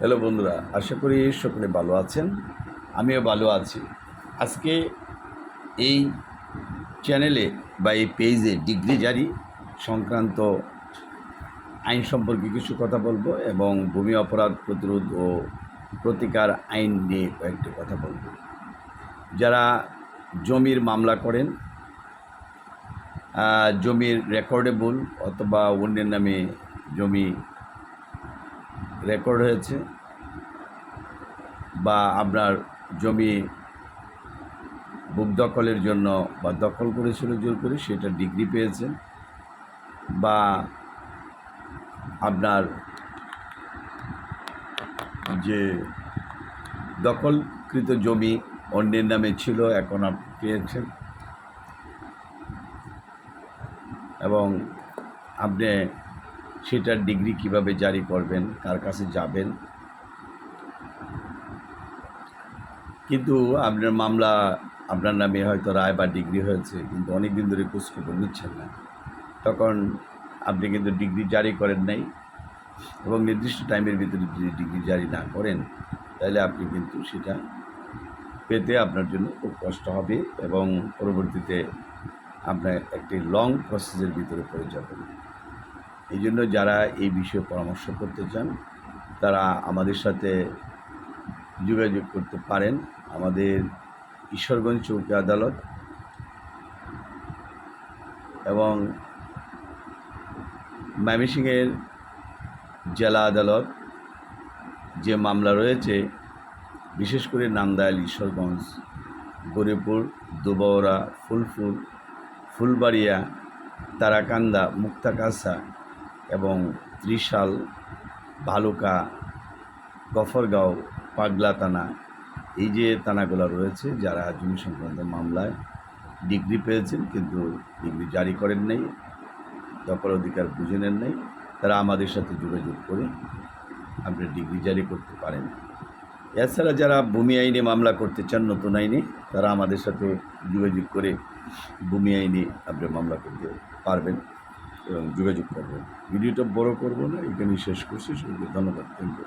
Hello বন্ধুরা, আশা করি সকলে ভালো আছেন। আমিও ভালো আছি। আজকে এই চ্যানেলে বা এই পেজে ডিগ্রি জারি সংক্রান্ত আইন সম্পর্কে কিছু কথা বলব এবং ভূমি অপরাধ প্রতিরোধ ও প্রতিকার আইন নিয়ে কয়েকটি কথা বলব। যারা জমির মামলা করেন জমির রেকর্ডেবল অথবা অন্যের নামে জমি রেকর্ড হয়েছে বা আপনার জমি বুক দখলের জন্য বা দখল করেছিল জোর করে সেটা ডিগ্রি পেয়েছেন বা আপনার যে দখলকৃত জমি অন্যের নামে ছিল, এখন আপনি পেয়েছেন। এবং আপনি সেটার ডিগ্রি কীভাবে জারি করবেন, কার কাছে যাবেন। কিন্তু আপনার মামলা, আপনার নামে হয়তো রায় বা ডিগ্রি হয়েছে, কিন্তু অনেক দিন ধরে খোঁজখবর নিচ্ছেন না। তখন আপনি কিন্তু ডিগ্রি জারি করেন নাই এবং নির্দিষ্ট টাইমের ভিতরে যদি ডিগ্রি জারি না করেন, তাহলে আপনি কিন্তু সেটা পেতে আপনার জন্য খুব কষ্ট হবে এবং পরবর্তীতে আপনার একটি লং প্রসেসের ভিতরে পড়ে যাবেন। এই জন্য যারা এই বিষয়ে পরামর্শ করতে চান, তারা আমাদের সাথে যোগাযোগ করতে পারেন। আমাদের ঈশ্বরগঞ্জ চৌকি আদালত এবং ময়মনসিংহের জেলা আদালত যে মামলা রয়েছে, বিশেষ করে নান্দাইল, ঈশ্বরগঞ্জ, গরিপুর দুবৌরা ফুলফুল ফুলবাড়িয়া, তারাকান্দা মুক্তাকাসা ত্রিশাল ভালুকা, গফরগাঁও, পাগলা থানা, এই যে থানাগুলো রয়েছে যারা জমি সংক্রান্ত মামলায় ডিগ্রি পেয়েছেন কিন্তু ডিগ্রি জারি করেন নাই, দখল অধিকার বুঝে নেন নাই, তারা আমাদের সাথে যোগাযোগ করে আপনি ডিগ্রি জারি করতে পারেন। এছাড়া যারা ভূমি আইনে মামলা করতে চান, নতুন আইনে, তারা আমাদের সাথে যোগাযোগ করে ভূমি আইনে আপনি মামলা করতে পারবেন। এবং যোগাযোগ করবেন। ভিডিওটা বড় করব না এখানেই শেষ করছি। সবাইকে ধন্যবাদ। Thank you